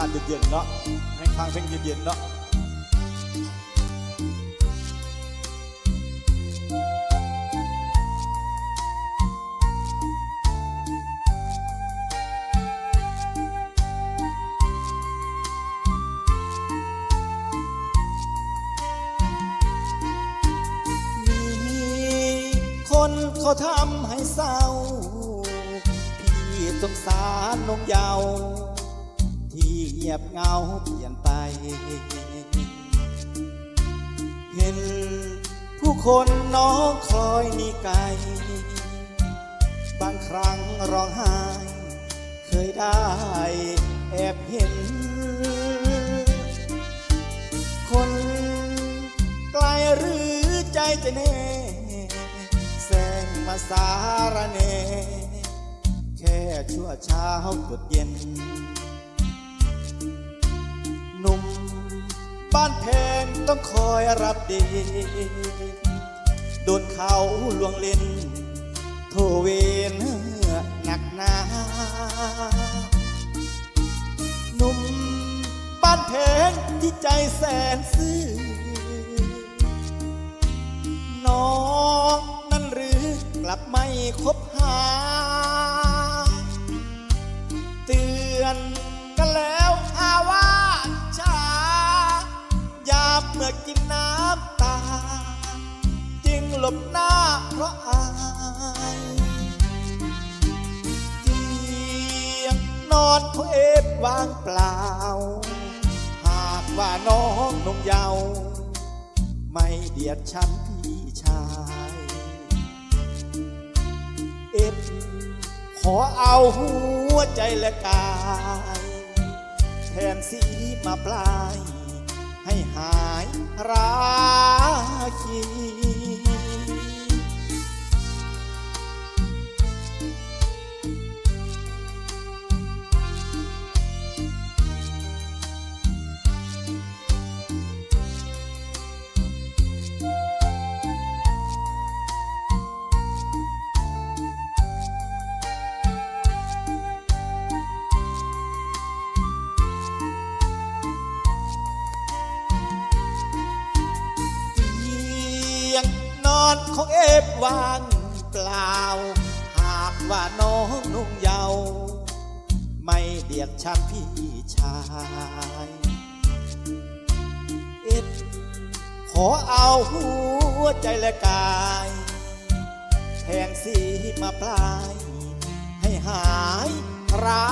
าศเย็นๆเนาะให้ฟังเพลงเย็นๆเนาะมีคนเขาทำให้เศร้า พี่สงสารนงเยาว งียบเงาเปลี่ยนไป เห็นผู้คนน้องคอยหนี่ไกลบางครั้งร้องไห้ เคยได้แอบเห็น คนไกลหรือใจจะแน่แสงมาสารเนแค่ชั่วเช้าตุดเย็นานแพงต้องคอยรับดีโดนเขาลวงเล่นโทเวนหนักหนาหนุ่มบ้านแพงที่ใจแสนซื่อน้องนั่นหรือกลับไม่คบหา อนขอเอฟวางเปล่า หากว่าน้องนงเยาวไม่เดียดฉันพี่ชาย เอฟขอเอาหัวใจและกาย แทนสีมาปลาย ให้หายราคีียงนอนของเอฟวางเปล่า หากว่าน้องนุ่งเยาว์ไม่เดียดฉันพี่ชายเอฟขอเอาหัวใจและกายแทนสีมาปลาย ให้หายรา